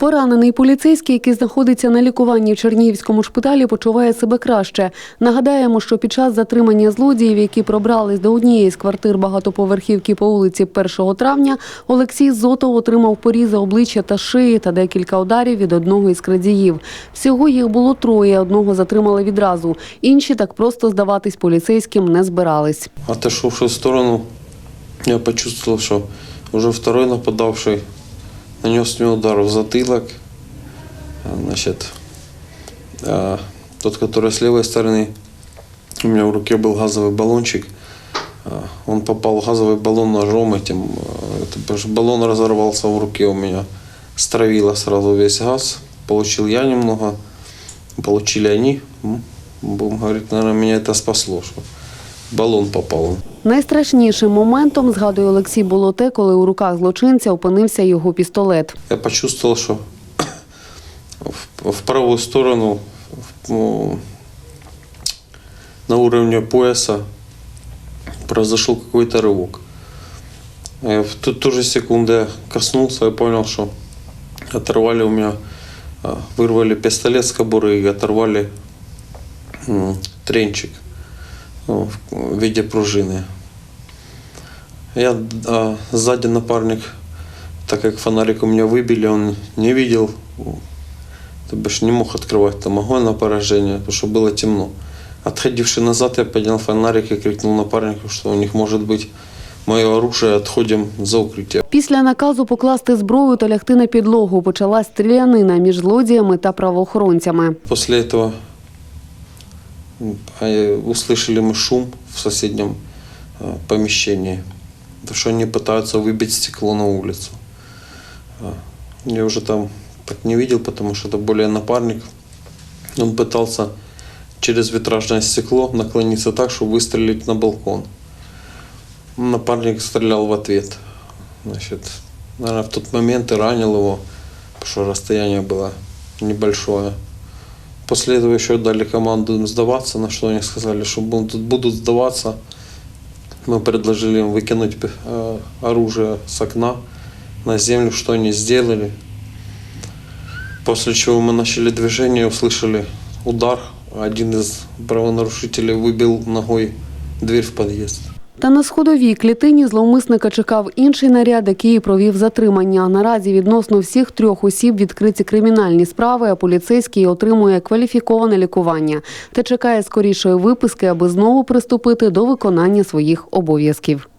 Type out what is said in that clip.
Поранений поліцейський, який знаходиться на лікуванні в Чернігівському шпиталі, почуває себе краще. Нагадаємо, що під час затримання злодіїв, які пробрались до однієї з квартир багатоповерхівки по вулиці 1 травня, Олексій Зотов отримав порізи обличчя та шиї та декілька ударів від одного із крадіїв. Всього їх було троє. Одного затримали відразу. Інші так просто здаватись поліцейським не збирались. Отошедший в сторону, я почувствовал, что уже второй нападавший нанес мне удар в затылок. Значит, а, тот, который с левой стороны, у меня в руке был газовый баллончик. А, Он попал в газовый баллон ножом этим. а, это баллон разорвался в руке у меня. Стравило сразу весь газ. Получил я немного, получили они. Будем говорить, наверное, меня это спасло, что баллон попал. Найстрашнішим моментом, згадує Олексій, було те, коли у руках злочинця опинився його пістолет. Я почувствовал, что в, в правую сторону в- ну, на уровне пояса произошел какой-то рывок. И в ту, ту же секунду я коснулся и понял, что оторвали у меня, а, вырвали пистолет с кобуры и оторвали м, тренчик ну, в в виде пружины. Я а, сзади напарник, так как фонарик у меня выбили, он не видел, то бишь не мог открывать там огонь на поражение, потому что было темно. Отходивший назад, я поднял фонарик и крикнул напарнику, что у них может быть мое оружие, отходим за укрытие. Після наказу покласти зброю та лягти на підлогу почалась стрілянина між злодіями та правоохоронцями. После этого м, а, услышали мы шум в соседнем а, помещении, потому что они пытаются выбить стекло на улицу. А, Я уже там так не видел, потому что это более напарник. Он пытался через витражное стекло наклониться так, чтобы выстрелить на балкон. Напарник стрелял в ответ. Значит, наверное, в тот момент и ранил его, потому что расстояние было небольшое. После этого еще дали команду им сдаваться, на что они сказали, что будут, сдаваться. Мы предложили им выкинуть э, оружие с окна на землю, что они сделали. После чего мы начали движение, услышали удар. Один из правонарушителей выбил ногой дверь в подъезд. Та на сходовій клітині зловмисника чекав інший наряд, який провів затримання. Наразі відносно всіх трьох осіб відкриті кримінальні справи, а поліцейський отримує кваліфіковане лікування та чекає скорішої виписки, аби знову приступити до виконання своїх обов'язків.